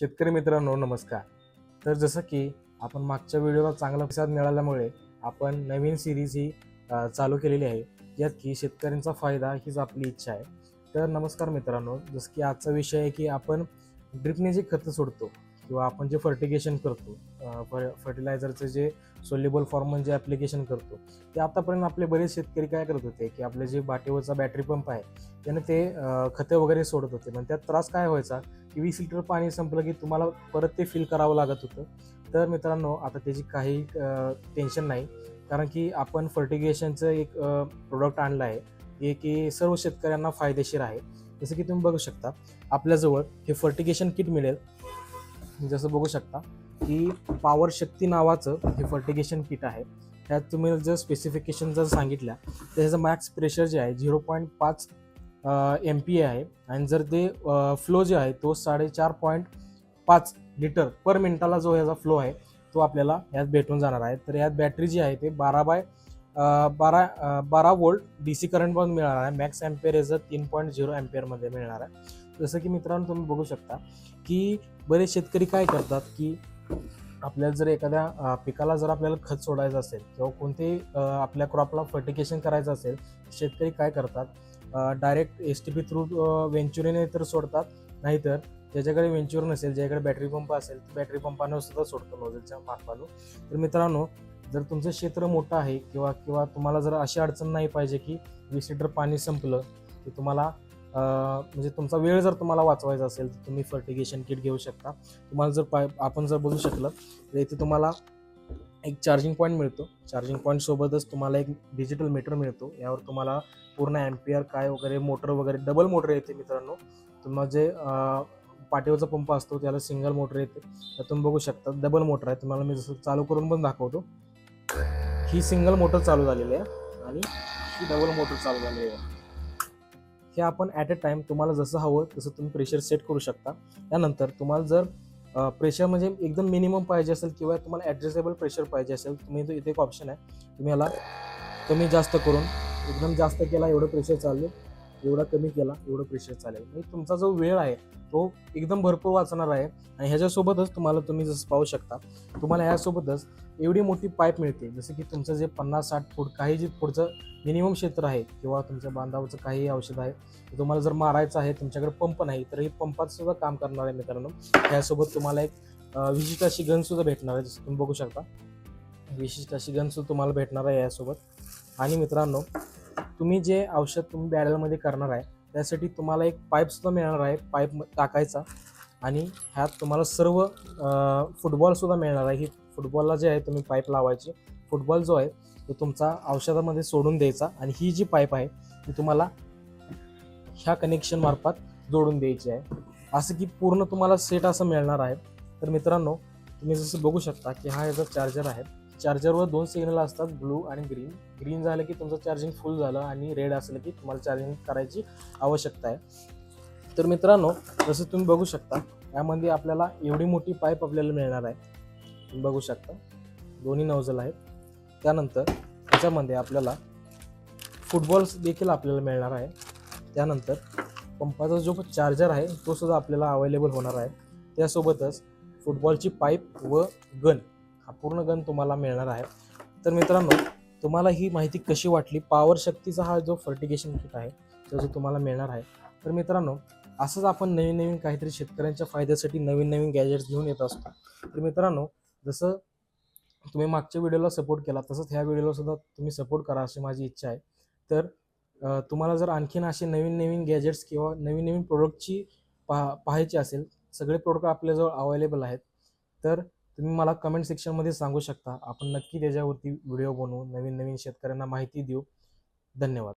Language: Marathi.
शेतकरी मित्रांनो नमस्कार. तर जसं की आपण मागच्या व्हिडिओला चांगला प्रतिसाद मिळाल्यामुळे आपण नवीन सिरीज ही चालू केलेली आहे. यात की शेतकऱ्यांचा फायदा हीच आपली इच्छा आहे. तर नमस्कार मित्रांनो जसं की आजचा विषय आहे की आपण ड्रिपने जे खतं सोडतो किंवा आपण जे फर्टिगेशन करतो फर्टिलायझरचं जे सोल्युबल फॉर्म जे ॲप्लिकेशन करतो ते आतापर्यंत आपले बरेच शेतकरी काय करत होते की आपले जे बाटेवरचा बॅटरी पंप आहे त्यानं ते खतं वगैरे सोडत होते. पण त्यात त्रास काय व्हायचा की वीस लिटर पाणी संपलं की तुम्हाला परत ते फिल करावं लागत होतं. तर मित्रांनो आता त्याची काही टेन्शन नाही. कारण की आपण फर्टिगेशनचं एक प्रोडक्ट आणलं आहे. जे की सर्व शेतकऱ्यांना फायदेशीर आहे. जसं की तुम्ही बघू शकता आपल्याजवळ हे फर्टिगेशन किट मिळेल. जसं बघू शकता की पॉवर शक्ती नावाचं हे फर्टिगेशन किट आहे. त्यात तुम्ही जर स्पेसिफिकेशन जर सांगितल्या तर मॅक्स प्रेशर जे आहे झिरो पॉईंट पाच एम पी ए आहे. आणि जर ते फ्लो जे आहे तो साडेचार पॉईंट पाच लिटर पर मिनिटाला जो ह्याचा फ्लो आहे तो आपल्याला यात भेटून जाणार आहे. तर यात बॅटरी जी आहे ते बारा बाय बारा बारा वोल्ट डी सी करंट पण मिळणार आहे. मॅक्स ॲम्पेअर याचं तीन पॉईंट झिरो ॲम्पेअरमध्ये मिळणार आहे. जसं की मित्रांनो तुम्ही बघू शकता की बरेच शेतकरी काय करतात की आपल्याला जर एखाद्या पिकाला जर आपल्याला खत सोडायचं असेल किंवा कोणतेही आपल्या क्रॉपला फर्टिकेशन करायचं असेल शेतकरी काय करतात? Direct S T P through वेंचुरीने तर सोडतात. नाहीतर ज्याच्याकडे वेंचुर नसेल ज्याकडे बॅटरी पंप असेल बॅटरी पंपाने सुद्धा सोडतो नोझलच्या मार्फानं. तर मित्रांनो जर तुमचं क्षेत्र मोठं आहे किंवा किंवा तुम्हाला जर अशी अडचण नाही पाहिजे की वीस लिटर पाणी संपलं की तुम्हाला म्हणजे तुमचा वेळ जर तुम्हाला वाचवायचा असेल तर तुम्ही फर्टिगेशन किट घेऊ शकता. तुम्हाला जर पाय आपण जर बघू शकलं तर इथे तुम्हाला एक चार्जिंग पॉईंट मिळतो. चार्जिंग पॉईंट सोबतच तुम्हाला एक डिजिटल मीटर मिळतो. यावर तुम्हाला पूर्ण ॲम्पियर काय वगैरे मोटर वगैरे डबल मोटर येते मित्रांनो. तुम्हाला जे पाठीवरचा पंप असतो त्याला सिंगल मोटर येते. त्यातून बघू शकता डबल मोटर आहे. तुम्हाला मी जसं चालू करून पण दाखवतो. ही सिंगल मोटर चालू झालेली आहे आणि ही डबल मोटर चालू झालेली आहे. हे आपण ॲट अ टाइम तुम्हाला जसं हवं तसं तुम्ही प्रेशर सेट करू शकता. त्यानंतर तुम्हाला जर प्रेशर म्हणजे एकदम मिनिमम पाहिजे असेल किंवा तुम्हाला ॲडजस्टेबल प्रेशर पाहिजे असेल तुम्ही तो इथे एक ऑप्शन आहे. तुम्ही याला कमी जास्त करून एकदम जास्त केला एवढं प्रेशर चालू. एवढा कमी केला एवढं प्रेशर चालेल. म्हणजे तुमचा जो वेळ आहे तो एकदम भरपूर वाचणार आहे. आणि ह्याच्यासोबतच तुम्हाला तुम्ही जसं पाहू शकता तुम्हाला ह्यासोबतच एवढी मोठी पाईप मिळते. जसं की तुमचं जे पन्नास साठ फूट काही जे पुढचं मिनिमम क्षेत्र आहे किंवा तुमच्या बांधावरचं काही औषध आहे तुम्हाला जर मारायचं आहे तुमच्याकडे पंप नाही तर हे पंपाचं सुद्धा काम करणार आहे मित्रांनो. त्यासोबत तुम्हाला एक विशिष्ट अशी गनसुद्धा भेटणार आहे जसं तुम्ही बघू शकता. विशिष्ट अशी गनसुद्धा तुम्हाला भेटणार आहे यासोबत. आणि मित्रांनो तुम्ही जे औषध तुम्ही बॅरलमध्ये करणार आहे त्यासाठी तुम्हाला एक पाईपसुद्धा मिळणार आहे पाईप टाकायचा. आणि ह्यात तुम्हाला सर्व फुटबॉलसुद्धा मिळणार आहे. ही फुटबॉलला जे आहे तुम्ही पाईप लावायची. फुटबॉल जो आहे तो तुमचा औषधामध्ये सोडून द्यायचा. आणि ही जी पाईप आहे ती तुम्हाला ह्या कनेक्शन मार्फत जोडून द्यायची आहे. असं की पूर्ण तुम्हाला सेट असं मिळणार आहे. तर मित्रांनो तुम्ही जसं बघू शकता की हा याचा चार्जर आहे. चार्जरवर दोन सिग्नल असतात ब्लू आणि ग्रीन. ग्रीन झालं की तुमचं चार्जिंग फुल झालं आणि रेड असलं की तुम्हाला चार्जिंग करायची आवश्यकता आहे. तर मित्रांनो जसं तुम्ही बघू शकता यामध्ये आपल्याला एवढी मोठी पाईप आपल्याला मिळणार आहे. तुम्ही बघू शकता दोन्ही नवजल आहेत. त्यानंतर त्याच्यामध्ये आपल्याला फुटबॉल्स देखील आपल्याला मिळणार आहे. त्यानंतर पंपाचा जो चार्जर आहे तो सुद्धा आपल्याला अवेलेबल होणार आहे. त्यासोबतच फुटबॉलची पाईप व गन. हा पूर्ण गन तुम्हाला मिळणार आहे. तर मित्रांनो तुम्हाला ही माहिती कशी वाटली? पॉवर शक्तीचा हा जो फर्टिगेशन किट आहे तो जो तुम्हाला मिळणार आहे. तर मित्रांनो असंच आपण नवीन नवीन काहीतरी शेतकऱ्यांच्या फायद्यासाठी नवीन नवीन गॅजेट्स घेऊन येत असतो. तर मित्रांनो जसं तुम्ही मागच्या व्हिडिओला सपोर्ट केला तसंच ह्या व्हिडिओला सुद्धा तुम्ही सपोर्ट करा अशी माझी इच्छा आहे. तर तुम्हाला जर आणखीन असे नवीन नवीन गॅजेट्स किंवा नवीन नवीन प्रोडक्टची पहा पाहायची असेल सगळे प्रोडक्ट आपल्याजवळ अवेलेबल आहेत. तर तुम्ही मला कमेंट सेक्शनमध्ये सांगू शकता. आपण नक्की त्याच्यावरती व्हिडिओ बनवू. नवीन नवीन शेतकऱ्यांना माहिती देऊ. धन्यवाद.